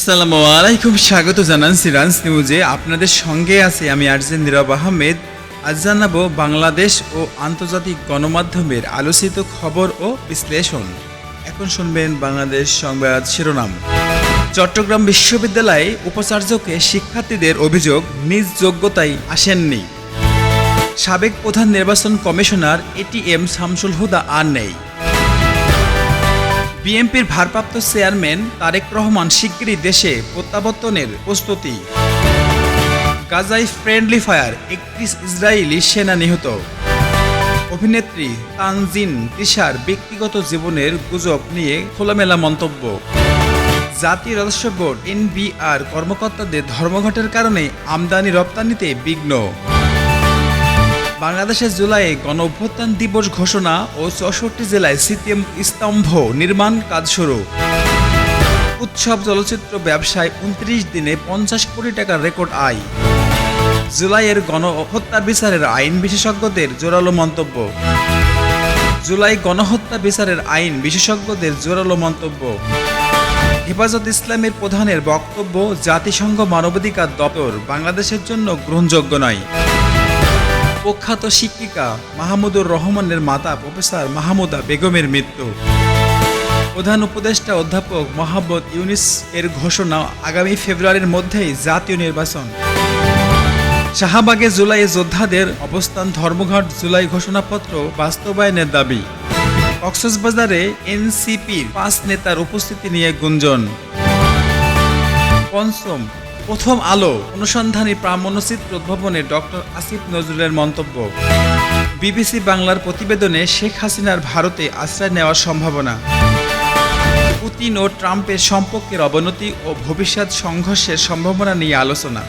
আসসালামু আলাইকুম, স্বাগত জানান সিরান্স নিউজে। আপনাদের সঙ্গে আছে আমি আরজেন নীরব আহমেদ। আজ জানাব বাংলাদেশ ও আন্তর্জাতিক গণমাধ্যমের আলোচিত খবর ও বিশ্লেষণ। এখন শুনবেন বাংলাদেশ সংবাদ শিরোনাম। চট্টগ্রাম বিশ্ববিদ্যালয়ে উপাচার্যকে শিক্ষার্থীদের অভিযোগ, নিজ যোগ্যতায় আসেননি। সাবেক প্রধান নির্বাচন কমিশনার এটিএম শামসুল হুদা আর নেই। বিএনপির ভারপ্রাপ্ত চেয়ারম্যান তারেক রহমান শিগগিরই দেশে প্রত্যাবর্তনের প্রস্তুতি। গাজাই ফ্রেন্ডলি ফায়ার একত্রিশ ইসরায়েলি সেনা নিহত। অভিনেত্রী তানজিন তিশার ব্যক্তিগত জীবনের গুজব নিয়ে খোলামেলা মন্তব্য। জাতীয় রাজস্ব বোর্ড, এনবিআর কর্মকর্তাদের ধর্মঘটের কারণে আমদানি রপ্তানিতে বিঘ্ন। বাংলাদেশের জুলাইয়ে গণ অভ্যুত্থান দিবস ঘোষণা ও চৌষট্টি জেলায় সিপিএম স্তম্ভ নির্মাণ কাজ শুরু। উৎসব চলচ্চিত্র ব্যবসায় উনত্রিশ দিনে পঞ্চাশ কোটি টাকার রেকর্ড আয়। জুলাইয়ের গণহত্যা বিচারের আইন বিশেষজ্ঞদের জোরালো মন্তব্য। জুলাই গণহত্যা বিচারের আইন বিশেষজ্ঞদের জোরালো মন্তব্য। হেফাজত ইসলামের প্রধানের বক্তব্য, জাতিসংঘ মানবাধিকার দপ্তর বাংলাদেশের জন্য গ্রহণযোগ্য নয়। প্রখ্যাত শিক্ষিকা মাহমুদুর রহমানের মাতা প্রফেসর মাহমুদা বেগমের মৃত্যু। প্রধান উপদেষ্টা অধ্যাপক মোহাম্মদ ইউনিস এর ঘোষণা আগামী ফেব্রুয়ারির মধ্যেই জাতীয় নির্বাচন। শাহবাগে জুলাই যোদ্ধাদের অবস্থান ধর্মঘট জুলাই ঘোষণাপত্র বাস্তবায়নের দাবি। কক্সবাজারে এনসিপির পাঁচ নেতার উপস্থিতি নিয়ে গুঞ্জন। পঞ্চম প্রথম আলো অনুসন্ধানী প্রামাণ্যচিত্র উদ্ভাবনে ডক্টর আসিফ নজরুলের মন্তব্য। বিবিসি বাংলার প্রতিবেদনে শেখ হাসিনার ভারতে আশ্রয় নেওয়ার সম্ভাবনা। পুতিন ও ট্রাম্পের সম্পর্কের অবনতি ও ভবিষ্যৎ সংঘর্ষের সম্ভাবনা নিয়ে আলোচনা।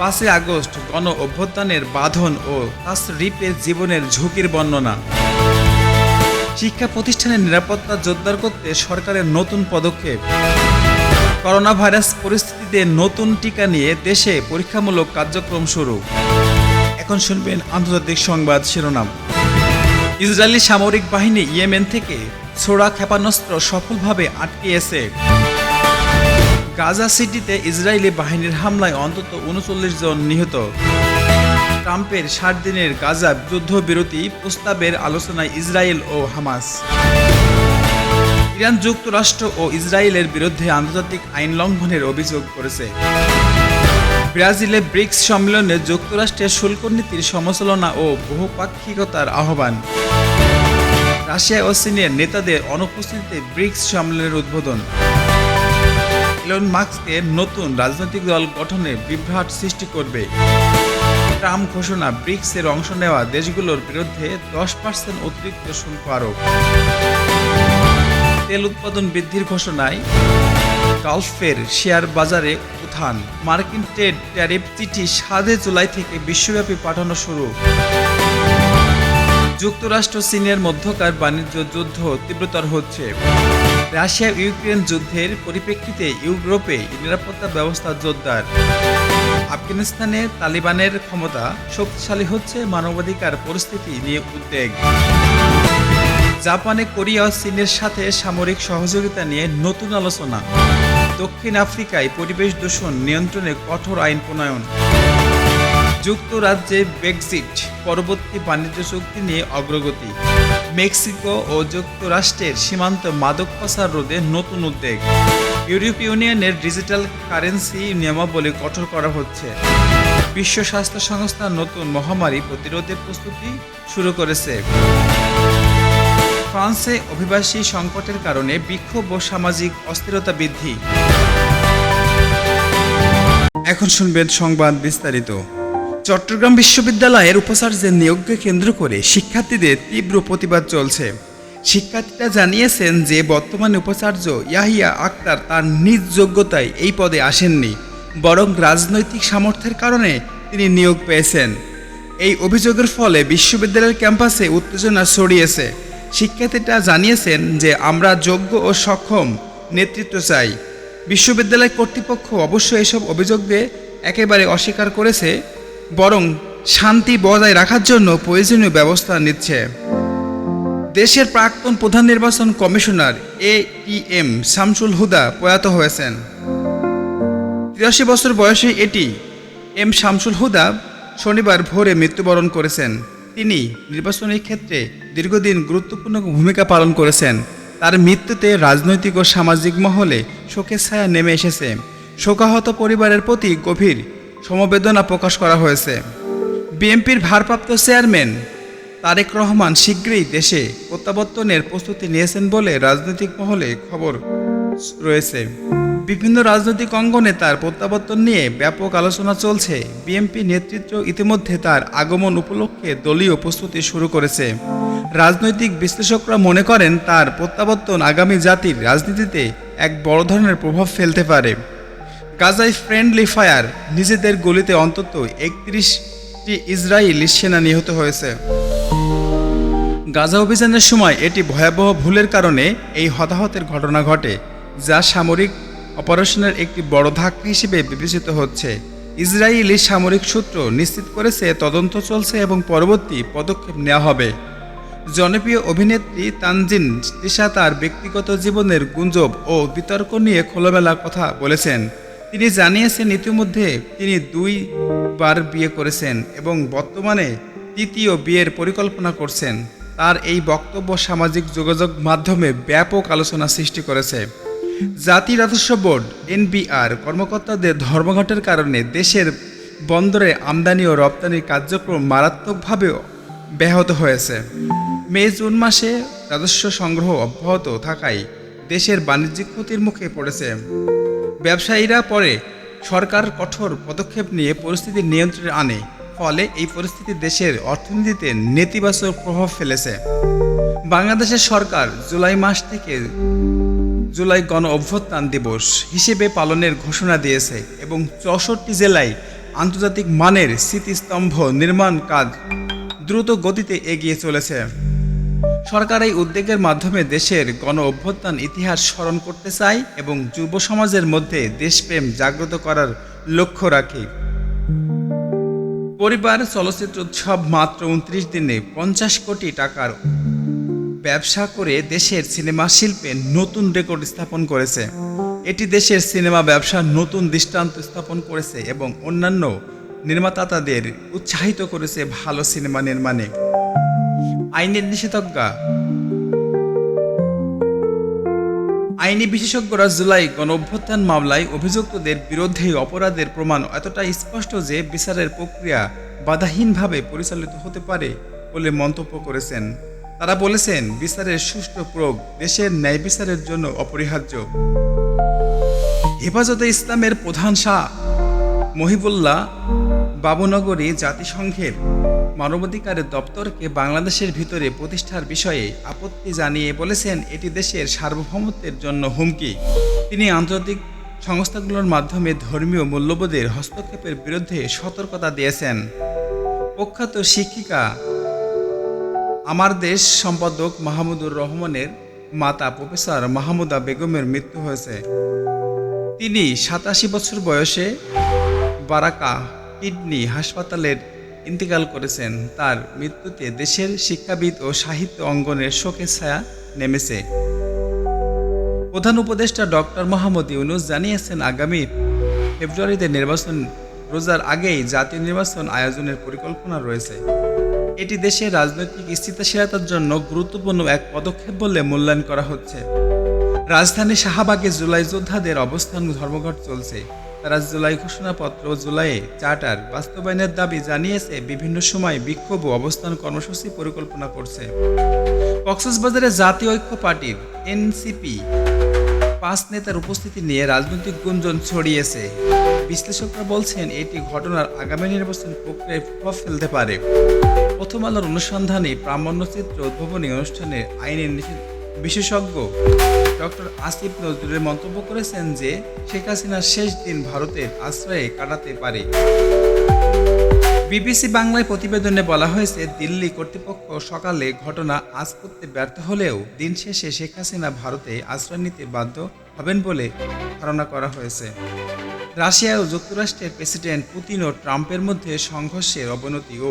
পাঁচই আগস্ট গণ অভ্যুত্থানের বাঁধন ও তাসরিপের জীবনের ঝুঁকির বর্ণনা। শিক্ষা প্রতিষ্ঠানের নিরাপত্তা জোরদার করতে সরকারের নতুন পদক্ষেপ। করোনা ভাইরাস পরিস্থিতিতে নতুন টিকা নিয়ে দেশে পরীক্ষামূলক কার্যক্রম শুরু। এখন শুনবেন আন্তর্জাতিক সংবাদ শিরোনাম। ইসরায়েলি সামরিক বাহিনী ইয়েমেন থেকে ছোড়া ক্ষেপণাস্ত্র সফলভাবে আটকিয়েছে গাজা সিটিতে ইসরায়েলি বাহিনীর হামলায় অন্তত উনচল্লিশ জন নিহত। ট্রাম্পের ষাট দিনের গাজা যুদ্ধবিরতি প্রস্তাবের আলোচনায় ইসরায়েল ও হামাস। ইরান যুক্তরাষ্ট্র ও ইসরায়েলের বিরুদ্ধে আন্তর্জাতিক আইন লঙ্ঘনের অভিযোগ করেছে। ব্রাজিলে ব্রিক্স সম্মেলনে যুক্তরাষ্ট্রের শুল্ক নীতির সমালোচনা ও বহুপাক্ষিকতার আহ্বান। রাশিয়া ও চীনের নেতাদের অনুপস্থিতিতে ব্রিক্স সম্মেলনের উদ্বোধন। ইলন মার্কসকে নতুন রাজনৈতিক দল গঠনে বিভ্রাট সৃষ্টি করবে। ট্রাম্প ঘোষণা ব্রিক্সের অংশ নেওয়া দেশগুলোর বিরুদ্ধে দশ পার্সেন্ট অতিরিক্ত শুল্ক আরোপ। তেল উৎপাদন বৃদ্ধির ঘোষণায় গালফের শেয়ার বাজারে উত্থান। মার্কিন ট্রেড ট্যারিফ চিঠি সাদে জুলাই থেকে বিশ্বব্যাপী পাঠানো শুরু। যুক্তরাষ্ট্র, চীনের মধ্যকার বাণিজ্য যুদ্ধ তীব্রতর হচ্ছে। রাশিয়া, ইউক্রেন যুদ্ধের পরিপ্রেক্ষিতে ইউরোপে নিরাপত্তা ব্যবস্থা জোরদার। আফগানিস্তানে তালিবানের ক্ষমতা শক্তিশালী হচ্ছে মানবাধিকার পরিস্থিতি নিয়ে উদ্বেগ। জাপানে, কোরিয়া ও চীনের সাথে সামরিক সহযোগিতা নিয়ে নতুন আলোচনা। দক্ষিণ আফ্রিকায় পরিবেশ দূষণ নিয়ন্ত্রণে কঠোর আইন প্রণয়ন। যুক্তরাজ্যে ব্রেক্সিট, পরবর্তী বাণিজ্য চুক্তি নিয়ে অগ্রগতি। মেক্সিকো ও যুক্তরাষ্ট্রের সীমান্ত মাদক পাচার রোধে নতুন উদ্যোগ। ইউরোপ ইউনিয়নের ডিজিটাল কারেন্সি নিয়মাবলী কঠোর করা হচ্ছে। বিশ্ব স্বাস্থ্য সংস্থা নতুন মহামারী প্রতিরোধের প্রস্তুতি শুরু করেছে। ফ্রান্সে অভিবাসী সংকটের কারণে বিক্ষোভ ও সামাজিক অস্থিরতা বৃদ্ধি। এখন শুনবেন সংবাদ বিস্তারিত। চট্টগ্রাম বিশ্ববিদ্যালয়ের উপাচার্যের নিয়োগকে কেন্দ্র করে শিক্ষার্থীদের তীব্র প্রতিবাদ চলছে। শিক্ষার্থীরা জানিয়েছেন যে, বর্তমানে উপাচার্য ইয়াহিয়া আক্তার তার নিজ যোগ্যতায় এই পদে আসেননি, বরং রাজনৈতিক সামর্থ্যের কারণে তিনি নিয়োগ পেয়েছেন। এই অভিযোগের ফলে বিশ্ববিদ্যালয়ের ক্যাম্পাসে উত্তেজনা ছড়িয়েছে। শিক্ষার্থীরা জানিয়েছেন যে আমরা যোগ্য ও সক্ষম নেতৃত্ব চাই। বিশ্ববিদ্যালয় কর্তৃপক্ষ অবশ্য এসব অভিযোগকে একেবারে অস্বীকার করেছে, বরং শান্তি বজায় রাখার জন্য প্রয়োজনীয় ব্যবস্থা নিচ্ছে। দেশের প্রাক্তন প্রধান নির্বাচন commissioner A T M Shamsul Huda প্রয়াত হয়েছেন। তিরাশি বছর বয়সে এটি এম শামসুল হুদা শনিবার ভোরে মৃত্যুবরণ করেছেন। তিনি নির্বাচনী ক্ষেত্রে দীর্ঘদিন গুরুত্বপূর্ণ ভূমিকা পালন করেছেন। তার মৃত্যুতে রাজনৈতিক ও সামাজিক মহলে শোকের ছায়া নেমে এসেছে। শোকাহত পরিবারের প্রতি গভীর সমবেদনা প্রকাশ করা হয়েছে। বিএনপির ভারপ্রাপ্ত চেয়ারম্যান তারেক রহমান শীঘ্রই দেশে প্রত্যাবর্তনের প্রস্তুতি নিয়েছেন বলে রাজনৈতিক মহলে খবর রয়েছে। বিভিন্ন রাজনৈতিক অঙ্গনে তার প্রত্যাবর্তন নিয়ে ব্যাপক আলোচনা চলছে। বিএনপি নেতৃত্ব ইতিমধ্যে তার আগমন উপলক্ষে দলীয় প্রস্তুতি শুরু করেছে। রাজনৈতিক বিশ্লেষকরা মনে করেন তার প্রত্যাবর্তন আগামী জাতির রাজনীতিতে এক বড় ধরনের প্রভাব ফেলতে পারে। গাজায় ফ্রেন্ডলি ফায়ার নিজেদের গলিতে অন্তত একত্রিশটি ইসরায়েলি সেনা নিহত হয়েছে। গাজা অভিযানের সময় এটি ভয়াবহ ভুলের কারণে এই হতাহতের ঘটনা ঘটে, যা সামরিক অপারেশনের একটি বড় ধাক্কা হিসেবে বিবেচিত হচ্ছে। ইসরায়েলি সামরিক সূত্র নিশ্চিত করেছে, তদন্ত চলছে এবং পরবর্তী পদক্ষেপ নেওয়া হবে। জনপ্রিয় অভিনেত্রী তানজিন তিশা তার ব্যক্তিগত জীবনের গুঞ্জব ও বিতর্ক নিয়ে খোলামেলা কথা বলেছেন। তিনি জানিয়েছেন, ইতিমধ্যে তিনি দুইবার বিয়ে করেছেন এবং বর্তমানে তৃতীয় বিয়ের পরিকল্পনা করছেন। তার এই বক্তব্য সামাজিক যোগাযোগ মাধ্যমে ব্যাপক আলোচনা সৃষ্টি করেছে। জাতি রাজস্ব বোর্ড, এনবিআর, কর্মকর্তাদের ধর্মঘটের কারণে দেশের বন্দরে আমদানি ও রপ্তানির কার্যক্রম মারাত্মকভাবে ব্যাহত হয়েছে। মে, জুন মাসে রাজস্ব সংগ্রহ অব্যাহত থাকায় দেশের বাণিজ্যিক ক্ষতির মুখে পড়েছে। ব্যবসায়ীরা পরে সরকার কঠোর পদক্ষেপ নিয়ে পরিস্থিতি নিয়ন্ত্রণে আনে, ফলে এই পরিস্থিতি দেশের অর্থনীতিতে নেতিবাচক প্রভাব ফেলেছে। বাংলাদেশের সরকার জুলাই মাস থেকে জুলাই গণ অভ্যুত্থান দিবস হিসেবে পালনের ঘোষণা দিয়েছে এবং চৌষট্টি জেলায় আন্তর্জাতিক মানের স্মৃতিস্তম্ভ নির্মাণ কাজ দ্রুত গতিতে এগিয়ে চলেছে। সরকার এই উদ্যোগের মাধ্যমে দেশের গণ অভ্যুত্থান ইতিহাস স্মরণ করতে চায় এবং যুব সমাজের মধ্যে দেশপ্রেম জাগ্রত করার লক্ষ্য রাখে। পরিবার চলচ্চিত্র উৎসব মাত্র উনত্রিশ দিনে পঞ্চাশ কোটি টাকার ব্যবসা করে দেশের সিনেমা শিল্পে নতুন রেকর্ড স্থাপন করেছে। এটি দেশের সিনেমা ব্যবসার নতুন দৃষ্টান্ত স্থাপন করেছে এবং অন্যান্য নির্মাতাদের উৎসাহিত করেছে ভালো সিনেমা নির্মাণে। আইনের নিষেধাজ্ঞা। আইনি বিশেষজ্ঞরা জুলাই গণঅভ্যুত্থান মামলায় অভিযুক্তদের বিরুদ্ধে অপরাধের প্রমাণ এতটাই স্পষ্ট যে বিচারের প্রক্রিয়া বাধাহীনভাবে পরিচালিত হতে পারে বলে মন্তব্য করেছেন। তারা বলেছেন, বিচারের সুষ্ঠু প্রয়োগ দেশের ন্যায় বিচারের জন্য অপরিহার্য। হেফাজতে ইসলামের প্রধান শাহ মহিবুল্লাহ বাবুনগরী জাতিসংঘের মানবাধিকারের দপ্তরকে বাংলাদেশের ভিতরে প্রতিষ্ঠার বিষয়ে আপত্তি জানিয়ে বলেছেন, এটি দেশের সার্বভৌমত্বের জন্য হুমকি। তিনি আন্তর্জাতিক সংস্থাগুলোর মাধ্যমে ধর্মীয় মূল্যবোধের হস্তক্ষেপের বিরুদ্ধে সতর্কতা দিয়েছেন। প্রখ্যাত শিক্ষিকা আমার দেশ সম্পাদক মাহমুদুর রহমানের মাতা প্রফেসর মাহমুদা বেগমের মৃত্যু হয়েছে। তিনি সাতাশি বছর বয়সে বারাকা কিডনি হাসপাতালের ইন্তেকাল করেছেন। তার মৃত্যুতে দেশের শিক্ষাবিদ ও সাহিত্য অঙ্গনের শোকের ছায়া নেমেছে। প্রধান উপদেষ্টা ডক্টর মোহাম্মদ ইউনুস জানিয়েছেন, আগামী ফেব্রুয়ারিতে নির্বাচন, রোজার আগেই জাতীয় নির্বাচন আয়োজনের পরিকল্পনা রয়েছে। এটি দেশের রাজনৈতিক স্থিতিশীলতার জন্য গুরুত্বপূর্ণ এক পদক্ষেপ বলে মূল্যায়ন করা হচ্ছে। রাজধানী শাহবাগে জুলাই যোদ্ধাদের অবস্থান ধর্মঘট চলছে। তারা জুলাই ঘোষণাপত্র জুলাইয়ে চার্টার বাস্তবায়নের দাবি জানিয়েছে, বিভিন্ন সময় বিক্ষোভ ও অবস্থান কর্মসূচি পরিকল্পনা করছে। কক্সবাজারে জাতীয় ঐক্য পার্টির এনসিপি পাঁচ নেতার উপস্থিতি নিয়ে রাজনৈতিক গুঞ্জন ছড়িয়েছে। বিশ্লেষকরা বলছেন, এটি ঘটনার আগামী নির্বাচন প্রক্রিয়ায় প্রভাব ফেলতে পারে। প্রথম আলোর অনুসন্ধানে প্রামাণ্যচিত্র উদ্ভাবনী অনুষ্ঠানে আইনের নিষেধ বিশেষজ্ঞ ডক্টর আসিফ নজরুলের মন্তব্য করেছেন যে, শেখ হাসিনার শেষ দিন ভারতের আশ্রয়ে কাটাতে পারে। বিবিসি বাংলায় প্রতিবেদনে বলা হয়েছে, দিল্লি কর্তৃপক্ষ সকালে ঘটনা আজ করতে ব্যর্থ হলেও দিন শেষে শেখ হাসিনা ভারতে আশ্রয় নিতে বাধ্য হবেন বলে ধারণা করা হয়েছে। রাশিয়া ও যুক্তরাষ্ট্রের প্রেসিডেন্ট পুতিন ও ট্রাম্পের মধ্যে সংঘর্ষের অবনতি ও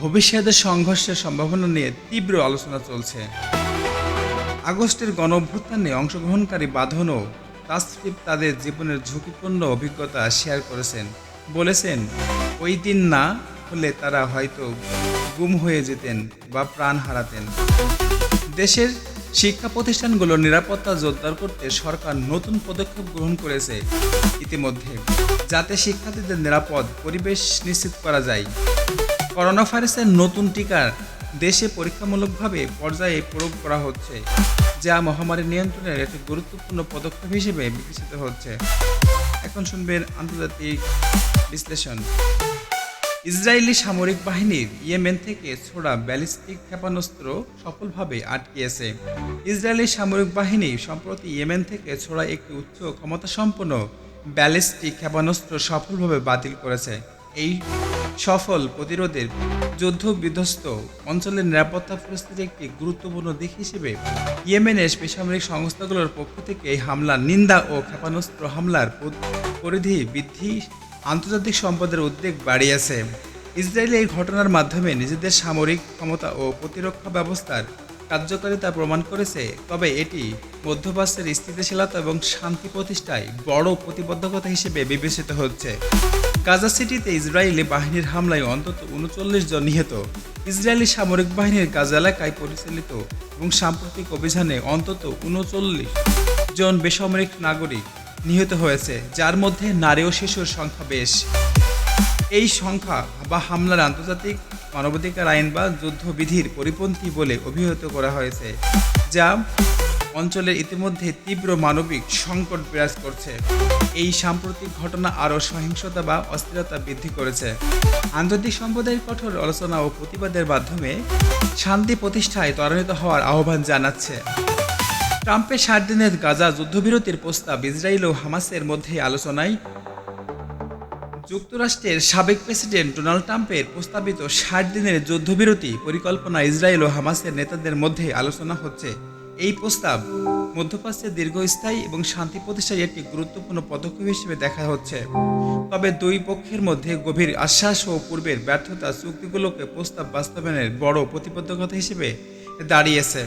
ভবিষ্যতের সংঘর্ষের সম্ভাবনা নিয়ে তীব্র আলোচনা চলছে। আগস্টের গণ অভ্যুত্থানে অংশগ্রহণকারী বাঁধন ও তাসরিফ তাদের জীবনের ঝুঁকিপূর্ণ অভিজ্ঞতা শেয়ার করেছেন। বলেছেন, ওই দিন না হলে তারা হয়তো গুম হয়ে যেতেন বা প্রাণ হারাতেন। দেশের শিক্ষা প্রতিষ্ঠানগুলোর নিরাপত্তা জোরদার করতে সরকার নতুন পদক্ষেপ গ্রহণ করেছে ইতিমধ্যে, যাতে শিক্ষার্থীদের নিরাপদ পরিবেশ নিশ্চিত করা যায়। করোনা ভাইরাসের নতুন টিকা দেশে পরীক্ষামূলকভাবে পর্যায়ে প্রয়োগ করা হচ্ছে, যা মহামারী নিয়ন্ত্রণের একটি গুরুত্বপূর্ণ পদক্ষেপ হিসেবে বিবেচিত হচ্ছে। এখন শুনবেন আন্তর্জাতিক বিশ্লেষণ। ইসরায়েলি সামরিক বাহিনীর ইয়েমেন থেকে ছোড়া ব্যালিস্টিক ক্ষেপণাস্ত্র সফলভাবে আটকিয়েছে। ইসরায়েলি সামরিক বাহিনী সম্প্রতি ইয়েমেন থেকে ছোড়া একটি উচ্চ ক্ষমতাসম্পন্ন ব্যালিস্টিক ক্ষেপণাস্ত্র সফলভাবে বাতিল করেছে। এই সফল প্রতিরোধের যুদ্ধ বিধ্বস্ত অঞ্চলের নিরাপত্তা পরিস্থিতির একটি গুরুত্বপূর্ণ দিক হিসেবে ইয়েমেনের বেসামরিক সংস্থাগুলোর পক্ষ থেকে এই হামলার নিন্দা ও ক্ষেপণাস্ত্র হামলার পরিধি বৃদ্ধি আন্তর্জাতিক সম্পদের উদ্বেগ বাড়িয়েছে। ইসরায়েল এই ঘটনার মাধ্যমে নিজেদের সামরিক ক্ষমতা ও প্রতিরক্ষা ব্যবস্থার কার্যকারিতা প্রমাণ করেছে, তবে এটি মধ্যপ্রাচ্যের স্থিতিশীলতা এবং শান্তি প্রতিষ্ঠায় বড় প্রতিবদ্ধকতা হিসেবে বিবেচিত হচ্ছে। গাজা সিটিতে ইসরায়েলি বাহিনীর হামলায় অন্তত উনচল্লিশ জন নিহত। ইসরায়েলি সামরিক বাহিনীর গাজা এলাকায় পরিচালিত এবং সাম্প্রতিক অভিযানে অন্তত উনচল্লিশ জন বেসামরিক নাগরিক নিহত হয়েছে, যার মধ্যে নারী ও শিশুর সংখ্যা বেশ। এই সংখ্যা বা হামলার আন্তর্জাতিক মানবাধিকার আইন বা যুদ্ধবিধির পরিপন্থী বলে অভিহিত করা হয়েছে, যা অঞ্চলের ইতিমধ্যে তীব্র মানবিক সংকট বিরাজ করছে। এই সাম্প্রতিক ঘটনা আরও সহিংসতা বা অস্থিরতা বৃদ্ধি করেছে। আন্তর্জাতিক সম্প্রদায়ের কঠোর আলোচনা ও প্রতিবাদের মাধ্যমে শান্তি প্রতিষ্ঠায় ত্বরান্বিত হওয়ার আহ্বান জানাচ্ছে। ট্রাম্পের ষাট দিনের গাজা যুদ্ধবিরতির প্রস্তাব ইসরায়েল ও হামাসের মধ্যে আলোচনায় যুক্তরাষ্ট্রের সাবেক প্রেসিডেন্ট ডোনাল্ড ট্রাম্পের প্রস্তাবিত ষাট দিনের যুদ্ধবিরতি পরিকল্পনা ইসরায়েল ও হামাসের নেতাদের মধ্যে আলোচনা হচ্ছে। এই প্রস্তাব মধ্যপ্রাচ্যের দীর্ঘস্থায়ী এবং শান্তি প্রতিষ্ঠায় একটি গুরুত্বপূর্ণ পদক্ষেপ হিসেবে দেখা হচ্ছে। তবে দুই পক্ষের মধ্যে গভীর আশ্বাস ও পূর্বের ব্যর্থতা চুক্তিগুলোকে প্রস্তাব বাস্তবায়নের বড় প্রতিবদ্ধকতা হিসেবে দাঁড়িয়েছে।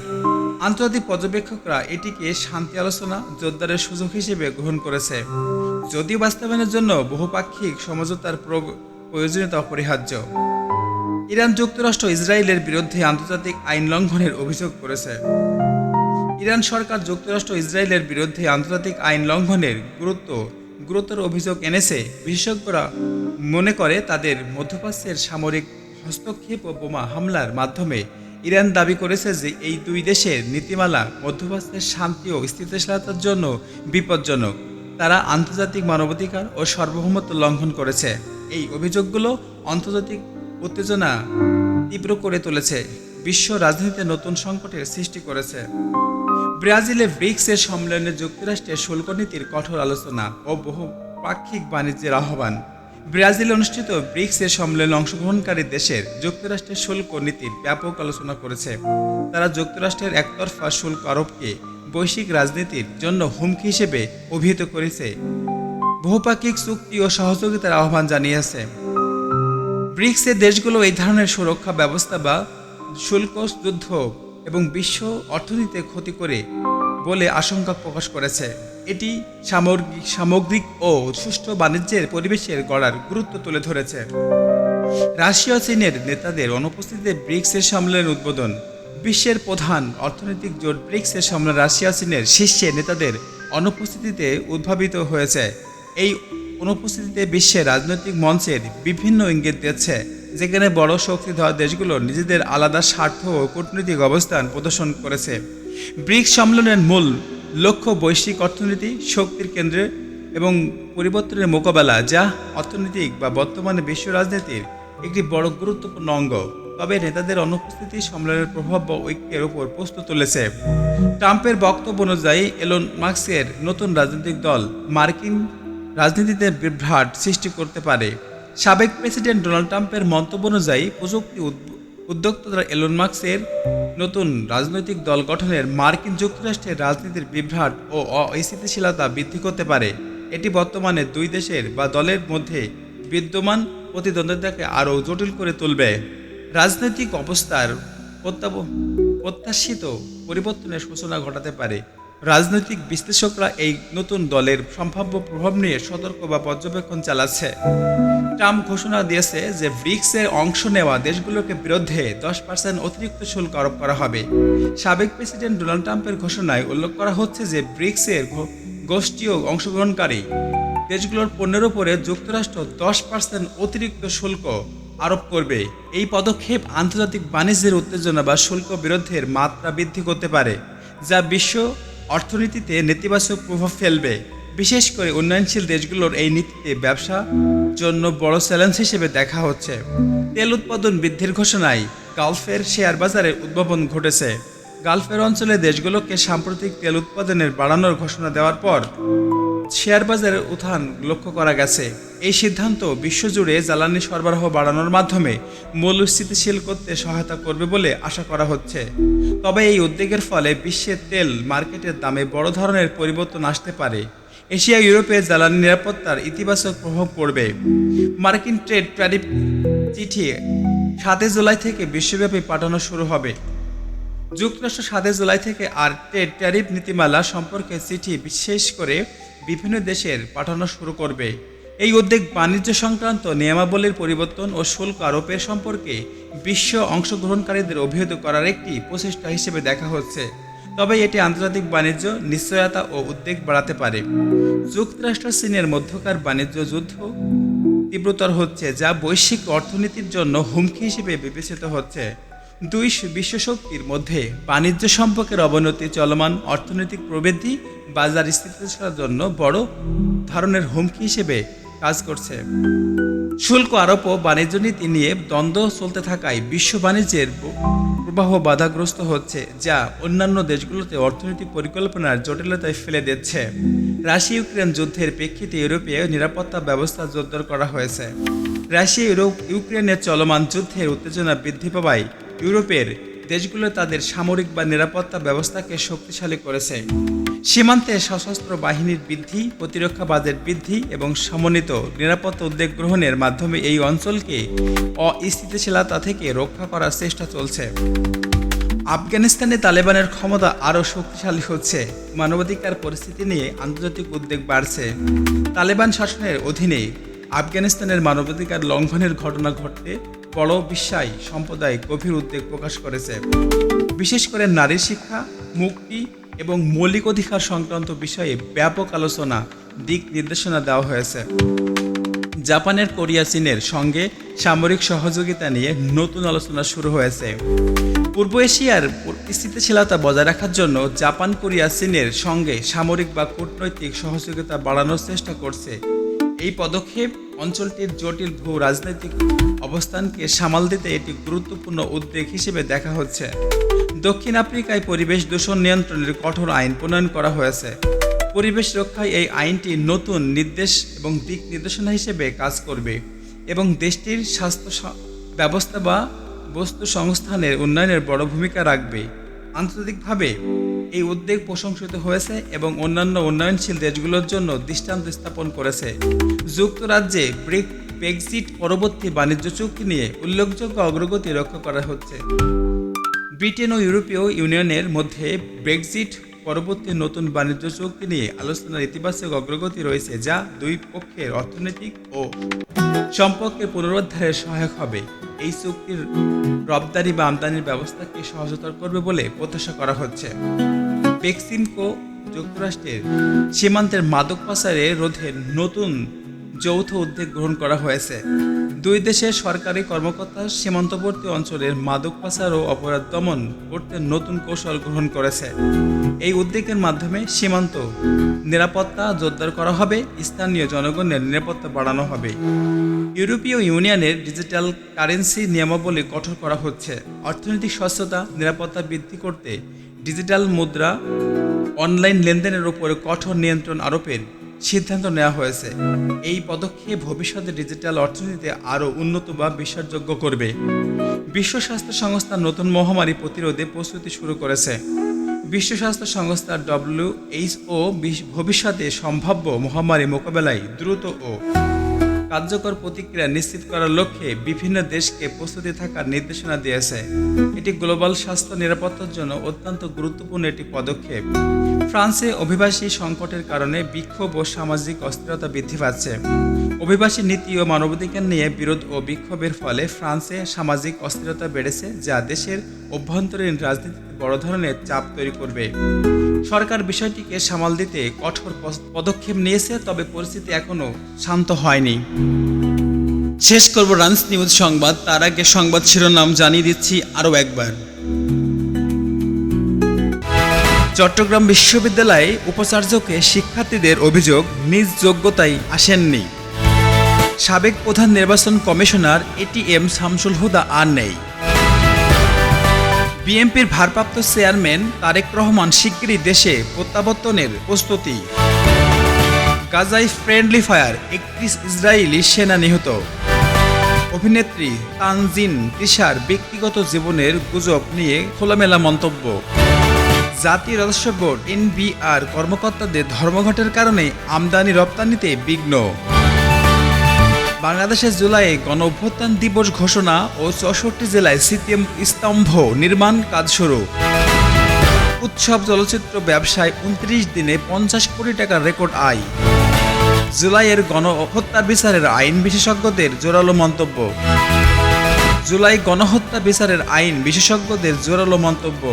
আন্তর্জাতিক পর্যবেক্ষকরা এটিকে শান্তি আলোচনা জোরদারের সুযোগ হিসেবে গ্রহণ করেছে। যদিও বাস্তবায়নের জন্য বহুপাক্ষিক সমঝোতার প্রয়োজনীয়তা অপরিহার্য। ইরান যুক্তরাষ্ট্র ইসরায়েলের বিরুদ্ধে আন্তর্জাতিক আইন লঙ্ঘনের অভিযোগ করেছে। ইরান সরকার যুক্তরাষ্ট্র ইসরায়েলের বিরুদ্ধে আন্তর্জাতিক আইন লঙ্ঘনের গুরুত্ব, গুরুতর অভিযোগ এনেছে বিশেষজ্ঞরা মনে করে তাদের মধ্যপ্রাচ্যের সামরিক হস্তক্ষেপ ও বোমা হামলার মাধ্যমে ইরান দাবি করেছে যে এই দুই দেশের নীতিমালা, মধ্যপ্রাচ্যের শান্তি ও স্থিতিশীলতার জন্য বিপজ্জনক। তারা আন্তর্জাতিক মানবাধিকার ও সার্বভৌমত্ব লঙ্ঘন করেছে। এই অভিযোগগুলো আন্তর্জাতিক উত্তেজনা তীব্র করে তুলেছে। বিশ্ব রাজনীতিতে নতুন সংকটের সৃষ্টি করেছে। ব্রাজিলে ব্রিক্সের সম্মেলনে যুক্তরাষ্ট্রের শুল্ক নীতির কঠোর আলোচনা ও বহু পাক্ষিক বাণিজ্যের আহ্বান। ব্রাজিলে অনুষ্ঠিত ব্রিক্সের সম্মেলনে অংশগ্রহণকারী দেশের যুক্তরাষ্ট্রের শুল্ক নীতির ব্যাপক আলোচনা করেছে। তারা যুক্তরাষ্ট্রের একতরফা শুল্ক আরোপকে বৈশ্বিক রাজনীতির জন্য হুমকি হিসেবে অভিহিত করেছে। বহুপাক্ষিক চুক্তি ও সহযোগিতার আহ্বান জানিয়েছে। ব্রিক্সের দেশগুলো এই ধরনের সুরক্ষা ব্যবস্থা বা শুল্ক যুদ্ধ এবং বিশ্ব অর্থনীতিতে ক্ষতি করে বলে আশঙ্কা প্রকাশ করেছে। এটি সামগ্রিক সামগ্রিক ও সুষ্ঠু বাণিজ্যের পরিবেশের গড়ার গুরুত্ব তুলে ধরেছে। রাশিয়া চীনের নেতাদের অনুপস্থিতিতে ব্রিক্সের সম্মেলনের উদ্বোধন। বিশ্বের প্রধান অর্থনৈতিক জোট ব্রিক্সের সম্মেলন রাশিয়া চীনের শীর্ষে নেতাদের অনুপস্থিতিতে উদ্ভাবিত হয়েছে। এই অনুপস্থিতিতে বিশ্বের রাজনৈতিক মঞ্চের বিভিন্ন ইঙ্গিত দিচ্ছে যেখানে বড় শক্তিধর দেশগুলো নিজেদের আলাদা স্বার্থ ও কূটনৈতিক অবস্থান প্রদর্শন করেছে। ব্রিক্স সম্মেলনের মূল লক্ষ্য বৈশ্বিক অর্থনীতি, শক্তির কেন্দ্রে এবং পরিবর্তনের মোকাবেলা, যা অর্থনৈতিক বা বর্তমানে বিশ্ব রাজনীতির একটি বড় গুরুত্বপূর্ণ অঙ্গ। তবে নেতাদের অনুপস্থিতি সম্মেলনের প্রভাব বা ঐক্যের উপর প্রশ্ন তুলেছে। ট্রাম্পের বক্তব্য অনুযায়ী, এলন মার্কসের নতুন রাজনৈতিক দল মার্কিন রাজনীতিতে বিভ্রাট সৃষ্টি করতে পারে। সাবেক প্রেসিডেন্ট ডোনাল্ড ট্রাম্পের মন্তব্য অনুযায়ী, প্রযুক্তি উদ্- উদ্যোক্তা এলন মার্কসের নতুন রাজনৈতিক দল গঠনের মার্কিন যুক্তরাষ্ট্রের রাজনীতির বিভ্রাট ও অস্থিতিশীলতা বৃদ্ধি করতে পারে। এটি বর্তমানে দুই দেশের বা দলের মধ্যে বিদ্যমান প্রতিদ্বন্দ্বিতাকে আরও জটিল করে তুলবে। রাজনৈতিক অবস্থার প্রত্যাশিত পরিবর্তনের সূচনা ঘটাতে পারে। রাজনৈতিক বিশ্লেষকরা এই নতুন দলের সম্ভাব্য প্রভাব নিয়ে সতর্ক বা পর্যবেক্ষণ চালাচ্ছে। ট্রাম্প ঘোষণা দিয়েছে যে ব্রিক্সের অংশ নেওয়া দেশগুলোকে বিরুদ্ধে দশ পার্সেন্ট অতিরিক্ত শুল্ক আরোপ করা হবে। সাবেক প্রেসিডেন্ট ডোনাল্ড ট্রাম্পের ঘোষণায় উল্লেখ করা হচ্ছে যে ব্রিক্সের গোষ্ঠীয় অংশগ্রহণকারী। দেশগুলোর পণ্যের উপরে যুক্তরাষ্ট্র দশ পার্সেন্ট অতিরিক্ত শুল্ক আরোপ করবে। এই পদক্ষেপ আন্তর্জাতিক বাণিজ্যের উত্তেজনা বা শুল্ক বিরোধের মাত্রা বৃদ্ধি করতে পারে, যা বিশ্ব অর্থনীতিতে নেতিবাচক প্রভাব ফেলবে। বিশেষ করে উন্নয়নশীল দেশগুলোর এই নীতিতে ব্যবসা জন্য বড় চ্যালেঞ্জ হিসেবে দেখা হচ্ছে। তেল উৎপাদন বৃদ্ধির ঘোষণায় গালফের শেয়ার বাজারে উদ্ভাবন ঘটেছে। গালফের অঞ্চলে দেশগুলোকে সাম্প্রতিক তেল উৎপাদনের বাড়ানোর ঘোষণা দেওয়ার পর শেয়ার বাজারের উত্থান লক্ষ্য করা গেছে। এই সিদ্ধান্ত বিশ্বজুড়ে জ্বালানি সরবরাহ বাড়ানোর মাধ্যমে মূল্য স্থিতিশীল করতে সহায়তা করবে বলে আশা করা হচ্ছে। তবে এই উদ্যোগের ফলে বিশ্বের তেল মার্কেটের দামে বড় ধরনের পরিবর্তন আসতে পারে। এশিয়া, ইউরোপে জ্বালানি নিরাপত্তার ইতিবাচক প্রভাব পড়বে। মার্কিন ট্রেড ট্যারিফ চিঠি সাতই জুলাই থেকে বিশ্বব্যাপী পাঠানো শুরু হবে। যুক্তরাষ্ট্র সাতই জুলাই থেকে আর ট্রেড ট্যারিফ নীতিমালা সম্পর্কে চিঠি বিশেষ করে বিভিন্ন দেশের পাঠানো শুরু করবে। এই উদ্যোগ বাণিজ্য সংক্রান্ত নিয়মাবলীর পরিবর্তন ও শুল্ক আরোপের সম্পর্কে বিশ্ব অংশগ্রহণকারীদের অভিহিত করার একটি প্রচেষ্টা হিসেবে দেখা হচ্ছে। তবে এটি আন্তর্জাতিক বাণিজ্য, নিশ্চয়তা ও উদ্বেগ বাড়াতে পারে। যুক্তরাষ্ট্র, চীনের মধ্যকার বাণিজ্য যুদ্ধ তীব্রতর হচ্ছে, যা বৈশ্বিক অর্থনীতির জন্য হুমকি হিসেবে বিবেচিত হচ্ছে। দুই বিশ্ব শক্তির মধ্যে বাণিজ্য সম্পর্কের অবনতি, চলমান অর্থনৈতিক প্রবৃদ্ধি, বাজার স্থিতিশীলতার জন্য বড় ধরনের হুমকি হিসেবে কাজ করছে। শুল্ক আরোপ ও বাণিজ্য নীতি নিয়ে দ্বন্দ্ব চলতে থাকায় বিশ্ব বাণিজ্যের প্রবাহ বাধাগ্রস্ত হচ্ছে, যা অন্যান্য দেশগুলোতে অর্থনৈতিক পরিকল্পনার জটিলতায় ফেলে দিচ্ছে। রাশিয়া ইউক্রেন যুদ্ধের প্রেক্ষিতে ইউরোপে নিরাপত্তা ব্যবস্থা জোরদার করা হয়েছে। রাশিয়া ইউরোপ ইউক্রেনের চলমান যুদ্ধের উত্তেজনা বৃদ্ধি পাওয়ায় ইউরোপের দেশগুলো তাদের সামরিক বা নিরাপত্তা ব্যবস্থাকে শক্তিশালী করেছে। সীমান্তে সশস্ত্র বাহিনীর বৃদ্ধি প্রতিরক্ষা বাজেট বৃদ্ধি এবং সমন্বিত নিরাপত্তা উদ্যোগ গ্রহণের মাধ্যমে এই অঞ্চলকে অস্থিতিশীলতা থেকে রক্ষা করার চেষ্টা চলছে। আফগানিস্তানে তালেবানের ক্ষমতা আরও শক্তিশালী হচ্ছে। মানবাধিকার পরিস্থিতি নিয়ে আন্তর্জাতিক উদ্বেগ বাড়ছে। তালেবান শাসনের অধীনে আফগানিস্তানের মানবাধিকার লঙ্ঘনের ঘটনা ঘটতে বড় বিশ্বাই সম্প্রদায় গভীর উদ্বেগ প্রকাশ করেছে। বিশেষ করে নারী শিক্ষা, মুক্তি এবং মৌলিক অধিকার সংক্রান্ত বিষয়ে ব্যাপক আলোচনা, দিক নির্দেশনা দেওয়া হয়েছে। জাপানের কোরিয়া, চীনের সঙ্গে সামরিক সহযোগিতা নিয়ে নতুন আলোচনা শুরু হয়েছে। পূর্ব এশিয়ার স্থিতিশীলতা বজায় রাখার জন্য জাপান, কোরিয়া, চীনের সঙ্গে সামরিক বা কূটনৈতিক সহযোগিতা বাড়ানোর চেষ্টা করছে। এই পদক্ষেপ অঞ্চলটির জটিল ভূ রাজনৈতিক অবস্থানকে সামাল দিতে এটি গুরুত্বপূর্ণ উদ্বেগ হিসেবে দেখা হচ্ছে। দক্ষিণ আফ্রিকায় পরিবেশ দূষণ নিয়ন্ত্রণের কঠোর আইন প্রণয়ন করা হয়েছে। পরিবেশ রক্ষায় এই আইনটি নতুন নির্দেশ এবং দিক নির্দেশনা হিসেবে কাজ করবে এবং দেশটির স্বাস্থ্য ব্যবস্থা বা বস্তু সংস্থানের উন্নয়নের বড় ভূমিকা রাখবে। আন্তর্জাতিকভাবে এই উদ্যোগ প্রশংসিত হয়েছে এবং অন্যান্য উন্নয়নশীল দেশগুলোর জন্য দৃষ্টান্ত স্থাপন করেছে। যুক্তরাজ্যে ব্রেক ব্রেক্সিট পরবর্তী বাণিজ্য চুক্তি নিয়ে উল্লেখযোগ্য অগ্রগতি রক্ষা করা হচ্ছে। ব্রিটেন ও ইউরোপীয় ইউনিয়নের মধ্যে ব্রেক্সিট পরবর্তী নতুন বাণিজ্য চুক্তি নিয়ে আলোচনার ইতিবাচক অগ্রগতি রয়েছে যা দুই পক্ষের অর্থনৈতিক ও সম্পর্কের পুনরুদ্ধারে সহায়ক হবে। এই চুক্তির রপ্তানি বা আমদানির ব্যবস্থাকে সহজতর করবে বলে প্রত্যাশা করা হচ্ছে? বেক্সিমকো যুক্তরাষ্ট্রের সীমান্তের মাদক পাচারে রোধে নতুন যৌথ উদ্যোগ গ্রহণ করা হয়েছে। দুই দেশের সরকারি কর্মকর্তা সীমান্তবর্তী অঞ্চলের মাদক পাচার ও অপরাধ দমন করতে নতুন কৌশল গ্রহণ করেছে। এই উদ্যোগের মাধ্যমে সীমান্ত নিরাপত্তা জোরদার করা হবে, স্থানীয় জনগণের নিরাপত্তা বাড়ানো হবে। ইউরোপীয় ইউনিয়নের ডিজিটাল কারেন্সি নিয়মাবলী কঠোর করা হচ্ছে। অর্থনৈতিক স্বচ্ছতা, নিরাপত্তা বৃদ্ধি করতে ডিজিটাল মুদ্রা, অনলাইন লেনদেনের উপরে কঠোর নিয়ন্ত্রণ আরোপের সিদ্ধান্ত নেওয়া হয়েছে। এই পদক্ষেপ ভবিষ্যতে ডিজিটাল অর্থনীতিতে আরও উন্নত বা বিশ্বাসযোগ্য করবে। বিশ্ব স্বাস্থ্য সংস্থা নতুন মহামারী প্রতিরোধে প্রস্তুতি শুরু করেছে। বিশ্ব স্বাস্থ্য সংস্থা ডব্লিউএইচও ভবিষ্যতে সম্ভাব্য মহামারী মোকাবেলায় দ্রুত ও কার্যকর প্রতিক্রিয়া নিশ্চিত করার লক্ষ্যে বিভিন্ন দেশকে প্রস্তুতি থাকার নির্দেশনা দিয়েছে। এটি গ্লোবাল স্বাস্থ্য নিরাপত্তার জন্য অত্যন্ত গুরুত্বপূর্ণ একটি পদক্ষেপ। ফ্রান্সে অভিবাসী সংকটের কারণে বিক্ষোভ ও সামাজিক অস্থিরতা বৃদ্ধি পাচ্ছে। অভিবাসী নীতি ও মানবাধিকার নিয়ে বিরোধ ও বিক্ষোভের ফলে ফ্রান্সে সামাজিক অস্থিরতা বেড়েছে, যা দেশের অভ্যন্তরীণ রাজনীতিতে বড় ধরনের চাপ তৈরি করবে। সরকার বিষয়টিকে সামাল দিতে কঠোর পদক্ষেপ নিয়েছে, তবে পরিস্থিতি এখনও শান্ত হয়নি। শেষ করব রানস নিউজ সংবাদ, তার আগে সংবাদ শিরোনাম জানিয়ে দিচ্ছি আরও একবার। চট্টগ্রাম বিশ্ববিদ্যালয়ে উপাচার্যকে শিক্ষার্থীদের অভিযোগ নিজ যোগ্যতায় আসেননি। সাবেক প্রধান নির্বাচন কমিশনার এটিএম শামসুল হুদা আর নেই। বিএনপির ভারপ্রাপ্ত চেয়ারম্যান তারেক রহমান শিগগিরই দেশে প্রত্যাবর্তনের প্রস্তুতি। গাজায় ফ্রেন্ডলি ফায়ার, একত্রিশ ইসরায়েলি সেনা নিহত। অভিনেত্রী তানজিন তিশার ব্যক্তিগত জীবনের গুজব নিয়ে খোলামেলা মন্তব্য। জাতীয় রাজস্ব বোর্ড, এনবিআর, কর্মকর্তাদের ধর্মঘটের কারণে আমদানি রপ্তানিতে বিঘ্ন। বাংলাদেশের জুলাইয়ে গণ অভ্যুত্থান দিবস ঘোষণা ও চৌষট্টি জেলায় সিটিএম স্তম্ভ নির্মাণ কাজ শুরু। উৎসব চলচ্চিত্র ব্যবসায় উনত্রিশ দিনে পঞ্চাশ কোটি টাকার রেকর্ড আয়। জুলাইয়ের গণ হত্যা বিচারের আইন বিশেষজ্ঞদের জোরালো মন্তব্য। জুলাই গণহত্যা বিচারের আইন বিশেষজ্ঞদের জোরালো মন্তব্য।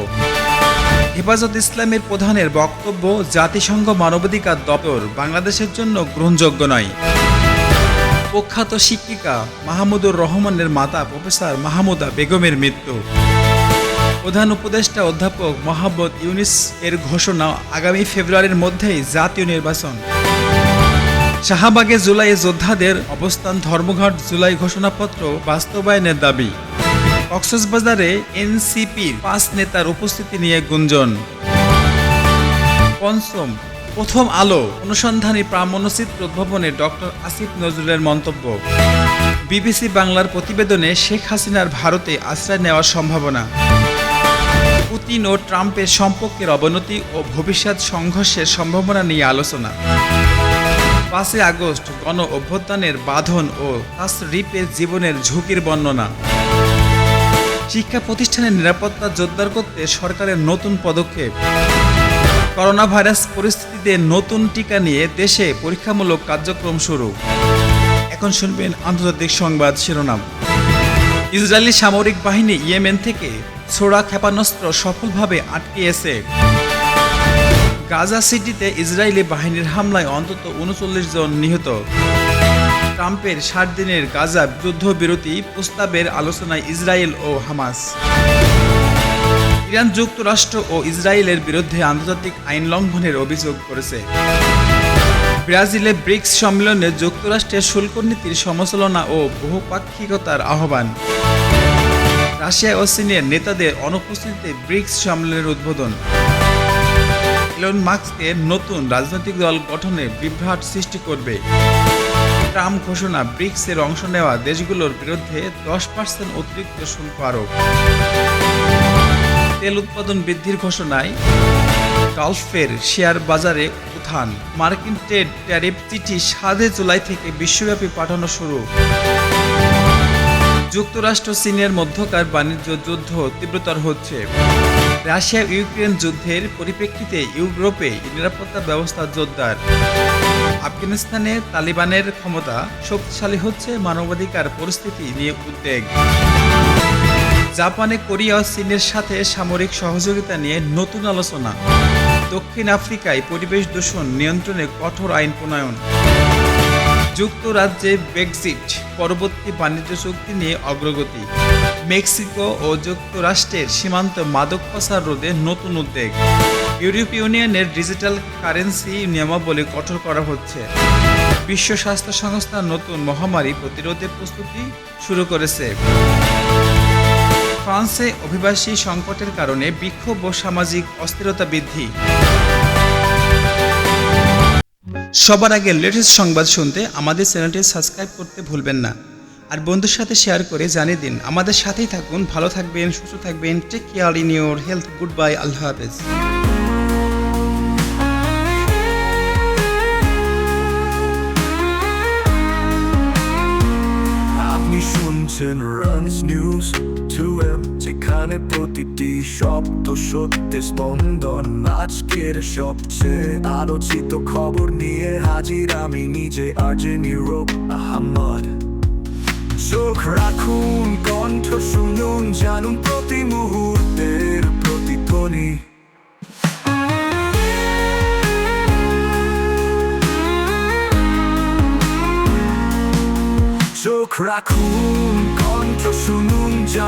হেফাজত ইসলামের প্রধানের বক্তব্য জাতিসংঘ মানবাধিকার দপ্তর বাংলাদেশের জন্য গ্রহণযোগ্য নয়। প্রখ্যাত শিক্ষিকা মাহমুদুর রহমানের মাতা প্রফেসর মাহমুদা বেগমের মৃত্যু। প্রধান উপদেষ্টা অধ্যাপক মোহাম্মদ ইউনিস এর ঘোষণা আগামী ফেব্রুয়ারির মধ্যেই জাতীয় নির্বাচন। শাহবাগে জুলাই যোদ্ধাদের অবস্থান ধর্মঘট জুলাই ঘোষণাপত্র বাস্তবায়নের দাবি। কক্সবাজারে এনসিপির পাঁচ নেতার উপস্থিতি নিয়ে গুঞ্জন। পঞ্চম, প্রথম আলো অনুসন্ধানী প্রামাণ্যচিত্র উদ্ভাবনে ডক্টর আসিফ নজরুলের মন্তব্য। বিবিসি বাংলার প্রতিবেদনে শেখ হাসিনার ভারতে আশ্রয় নেওয়ার সম্ভাবনা। পুতিন ও ট্রাম্পের সম্পর্কের অবনতি ও ভবিষ্যৎ সংঘর্ষের সম্ভাবনা নিয়ে আলোচনা। পাঁচই আগস্ট গণ অভ্যুত্থানের বাঁধন ও তাসরিপের জীবনের ঝুঁকির বর্ণনা। শিক্ষা প্রতিষ্ঠানের নিরাপত্তা জোরদার করতে সরকারের নতুন পদক্ষেপ। করোনা ভাইরাস পরিস্থিতিতে নতুন টিকা নিয়ে দেশে পরীক্ষামূলক কার্যক্রম শুরু। এখন শুনবেন আন্তর্জাতিক সংবাদ শিরোনাম। ইসরায়েলি সামরিক বাহিনী ইয়েমেন থেকে ছোড়া ক্ষেপণাস্ত্র সফলভাবে আটকিয়েছে গাজা সিটিতে ইসরায়েলি বাহিনীর হামলায় অন্তত উনচল্লিশ জন নিহত। ট্রাম্পের ষাট দিনের গাজা যুদ্ধ যুদ্ধবিরতি প্রস্তাবের আলোচনায় ইসরায়েল ও হামাস। ইরান যুক্তরাষ্ট্র ও ইসরায়েলের বিরুদ্ধে আন্তর্জাতিক আইন লঙ্ঘনের অভিযোগ করেছে। ব্রাজিলে ব্রিক্স সম্মেলনে যুক্তরাষ্ট্রের শুল্ক নীতির সমালোচনা ও বহুপাক্ষিকতার আহ্বান। রাশিয়া ও চীনের নেতাদের অনুপস্থিতিতে ব্রিক্স সম্মেলনের উদ্বোধন। ইলন মাস্কের নতুন রাজনৈতিক দল গঠনে বিভ্রাট সৃষ্টি করবে। ট্রাম্প ঘোষণা, ব্রিক্সের অংশ নেওয়া দেশগুলোর বিরুদ্ধে দশ পার্সেন্ট অতিরিক্ত শুল্ক আরোপ। তেল উৎপাদন বৃদ্ধির ঘোষণায় গালফের শেয়ার বাজারে উত্থান। মার্কিন ট্রেড ট্যারিফ চিঠি সাতই জুলাই থেকে বিশ্বব্যাপী পাঠানো শুরু। যুক্তরাষ্ট্র, চীনের মধ্যকার বাণিজ্য যুদ্ধ তীব্রতর হচ্ছে। রাশিয়া ইউক্রেন যুদ্ধের পরিপ্রেক্ষিতে ইউরোপে নিরাপত্তা ব্যবস্থা জোরদার। আফগানিস্তানে তালিবানের ক্ষমতা শক্তিশালী হচ্ছে মানবাধিকার পরিস্থিতি নিয়ে উদ্বেগ। জাপানে কোরিয়া ও চীনের সাথে সামরিক সহযোগিতা নিয়ে নতুন আলোচনা। দক্ষিণ আফ্রিকায় পরিবেশ দূষণ নিয়ন্ত্রণে কঠোর আইন প্রণয়ন। যুক্তরাজ্যে ব্রেক্সিট পরবর্তী বাণিজ্য চুক্তি নিয়ে অগ্রগতি। মেক্সিকো ও যুক্তরাষ্ট্রের সীমান্ত মাদক পাচার রোধে নতুন উদ্যোগ ইউরোপীয় ইউনিয়নের ডিজিটাল কারেন্সি নিয়মাবলী কঠোর করা হচ্ছে। বিশ্ব স্বাস্থ্য সংস্থা নতুন মহামারী প্রতিরোধের প্রস্তুতি শুরু করেছে। ফ্রান্সে অভিবাসী সংকটের কারণে বিক্ষোভ ও সামাজিক অস্থিরতা বৃদ্ধি। সবার আগে লেটেস্ট সংবাদ শুনতে আমাদের চ্যানেলটি সাবস্ক্রাইব করতে ভুলবেন না। আর বন্ধুর সাথে শেয়ার করে জানিয়ে দিন। আমাদের সাথেই থাকুন, ভালো থাকবেন, সুস্থ থাকবেন। Take care in your health good bye আল্লাহ হাফেজ। শুনছেন রানস নিউজ টু এম যেখানে প্রতিটি শব্দ সত্যি স্পন্দন আজকের সবচেয়ে আলোচিত খবর নিয়ে হাজির আমি নিজে আর্জে নিউরোপ আহমদ চোখ রাখুন কণ্ঠ শুনুন জানুন প্রতি মুহূর্তের প্রতিধ্বনি চোখ রাখুন